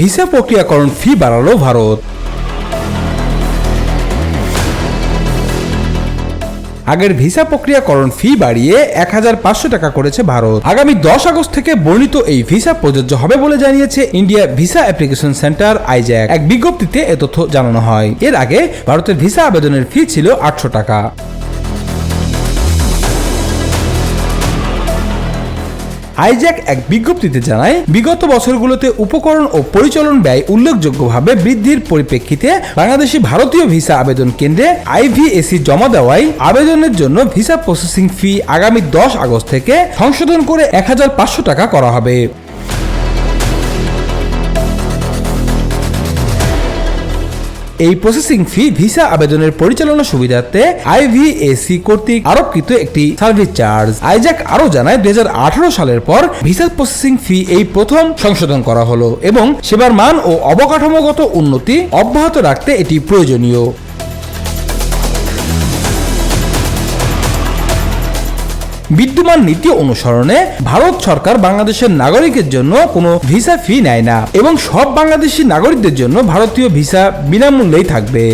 Visa প্রক্রিয়াকরণ ফি বাড়ালো ভারত। আগের ভিসা প্রক্রিয়াকরণ ফি বাড়িয়ে এক হাজার পাঁচশো টাকা করেছে ভারত। আগামী দশ আগস্ট থেকে বর্ণিত এই ভিসা প্রযোজ্য হবে বলে জানিয়েছে India visa application centre IVAC. এক বিজ্ঞপ্তিতে এ তথ্য জানানো হয়। এর আগে ভারতের ভিসা আবেদনের ফি ছিল আটশো টাকা। আইজ্যাক এক বিজ্ঞপ্তিতে জানায়, বিগত বছরগুলোতে উপকরণ ও পরিচালন ব্যয় উল্লেখযোগ্যভাবে বৃদ্ধির পরিপ্রেক্ষিতে বাংলাদেশি ভারতীয় ভিসা আবেদন কেন্দ্রে আইভিএসি জমা দেওয়ায় আবেদনের জন্য ভিসা প্রসেসিং ফি আগামী দশ আগস্ট থেকে সংশোধন করে এক হাজার পাঁচশো টাকা করা হবে। এই প্রসেসিং ফি ভিসা আবেদনের পরিচালনা সুবিধার্থে আইভিএসি কর্তৃক আরোপকৃত একটি সার্ভিস চার্জ আইজাক আরও জানায়, দুই হাজার আঠারো সালের পর ভিসা প্রসেসিং ফি এই প্রথম সংশোধন করা হলো এবং সেবার মান ও অবকাঠামোগত উন্নতি অব্যাহত রাখতে এটি প্রয়োজনীয়। বিদ্যমান নীতি অনুসরণে ভারত সরকার বাংলাদেশের নাগরিকের জন্য কোনো ভিসা ফি নেয় না এবং সব বাংলাদেশি নাগরিকদের জন্য ভারতীয় ভিসা বিনামূল্যেই থাকবে।